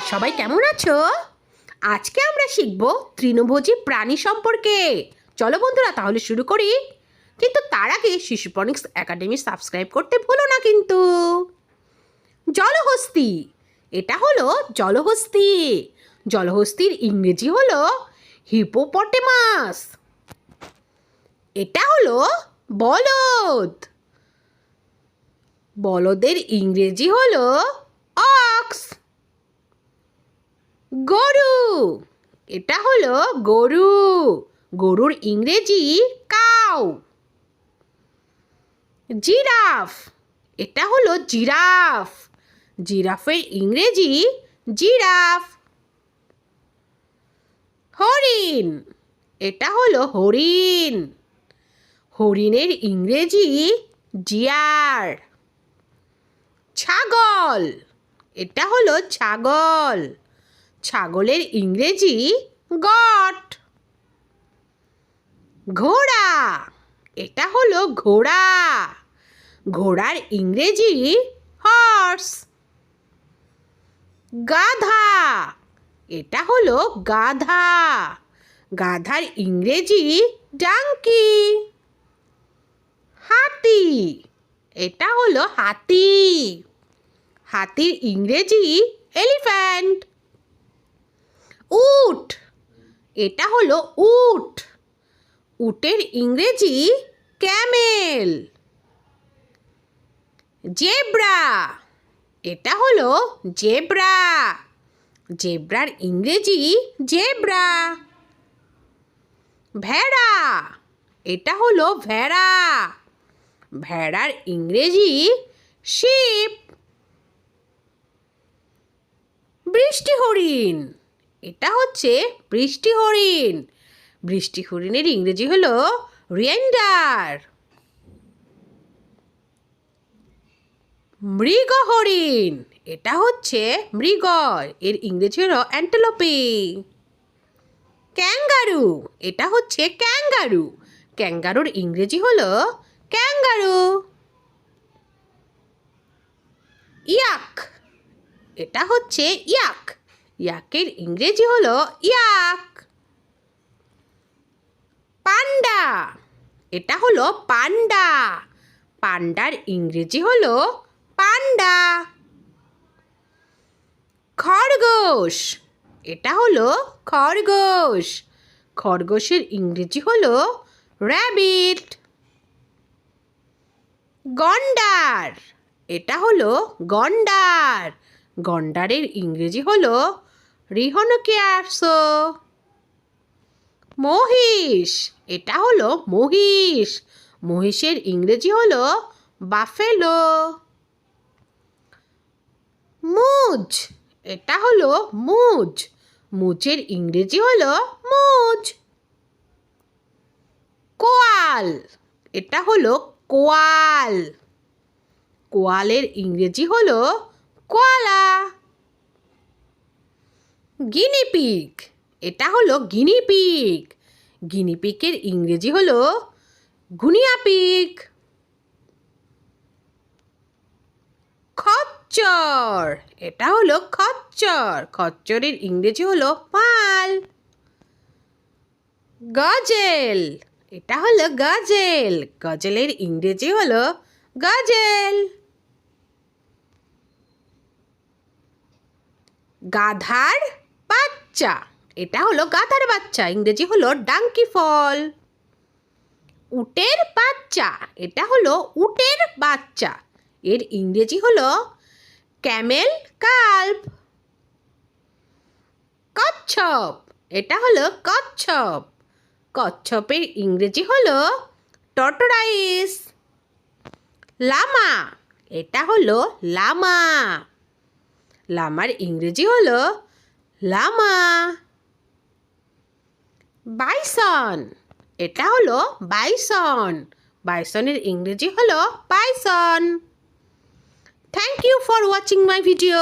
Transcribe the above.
সবাই কেমন আছো? আজকে আমরা শিখব তৃণভোজী প্রাণী সম্পর্কে। চলো বন্ধুরা, তাহলে শুরু করি। কিন্তু তার আগে শিশুপনিক্স একাডেমি সাবস্ক্রাইব করতে ভুলো না কিন্তু। জলহস্তি, এটা হলো জলহস্তি। জলহস্তির ইংরেজি হলো হিপোপটেমাস। এটা হলো বলদ। বলদের ইংরেজি হলো গরু। এটা হলো গরু। গরুর ইংরেজি কাউ। জিরাফ। এটা হলো জিরাফ। জিরাফের ইংরেজি জিরাফ। হরিণ। এটা হলো হরিণ। হরিণের ইংরেজি জিয়ার। ছাগল। এটা হলো ছাগল। ছাগলের ইংরেজি গট। ঘোড়া, এটা হলো ঘোড়া। ঘোড়ার ইংরেজি হর্স। গাধা, এটা হলো গাধা। গাধার ইংরেজি ডাঙ্কি। হাতি, এটা হলো হাতি। হাতির ইংরেজি এলিফ্যান্ট। উট। এটা হলো উট। উটের ইংরেজি ক্যামেল। জেব্রা। এটা হলো জেব্রা। জেব্রার ইংরেজি জেব্রা। ভেড়া। এটা হলো ভেড়া। ভেড়ার ইংরেজি শিপ। বৃষ্টি হরিণ এটা হচ্ছে বৃষ্টি হরিণ। বৃষ্টি হরিণের ইংরেজি হলো রিয়েন্ডার। মৃগ হরিণ, এটা হচ্ছে মৃগ এর ইংরেজি হলো অ্যান্টেলোপি। ক্যাঙ্গারু, এটা হচ্ছে ক্যাঙ্গারু, ক্যাঙ্গারুর ইংরেজি হলো ক্যাঙ্গারু। ইয়াক, এটা হচ্ছে ইয়াক ইয়াকের ইংরেজি হলো ইয়াক। পান্ডা। এটা হলো পান্ডা। পান্ডার ইংরেজি হলো পান্ডা। খরগোশ। এটা হলো খরগোশ। খরগোশের ইংরেজি হলো র্যাবিট। গন্ডার। এটা হলো গন্ডার। গন্ডারের ইংরেজি হলো রিহনকিয়ারসো মহিষ, এটা হলো মহিষ। মহিষের ইংরেজি হলো বাফেলো। মুজ, এটা হলো মুজ। মুজের ইংরেজি হলো মুজ। কোয়াল, এটা হলো কোয়াল। কোয়ালের ইংরেজি হলো কোয়ালা। গিনিপিগ এটা হলো গিনিপিগ গিনিপিকের ইংরেজি হলো গুনিয়াপিগ খচ্চর। এটা হলো খচ্চর। খচ্চরের ইংরেজি হলো পাল। গজেল। এটা হলো গজেল। গজেলের ইংরেজি হলো গজেল। গাধার বাচ্চা। এটা হলো গাধার বাচ্চা, ইংরেজি হলো ডাঙ্কি ফল। উটের বাচ্চা, এটা হলো উটের বাচ্চা। এর ইংরেজি হলো ক্যামেল কাল্প। কচ্ছপ, এটা হলো কচ্ছপ। কচ্ছপের ইংরেজি হলো টটরাইস লামা, এটা হলো লামা। লামার ইংরেজি হলো লামা। বাইসন। এটা হলো বাইসন। বাইসনের ইংরেজি হলো bison thank you for watching my video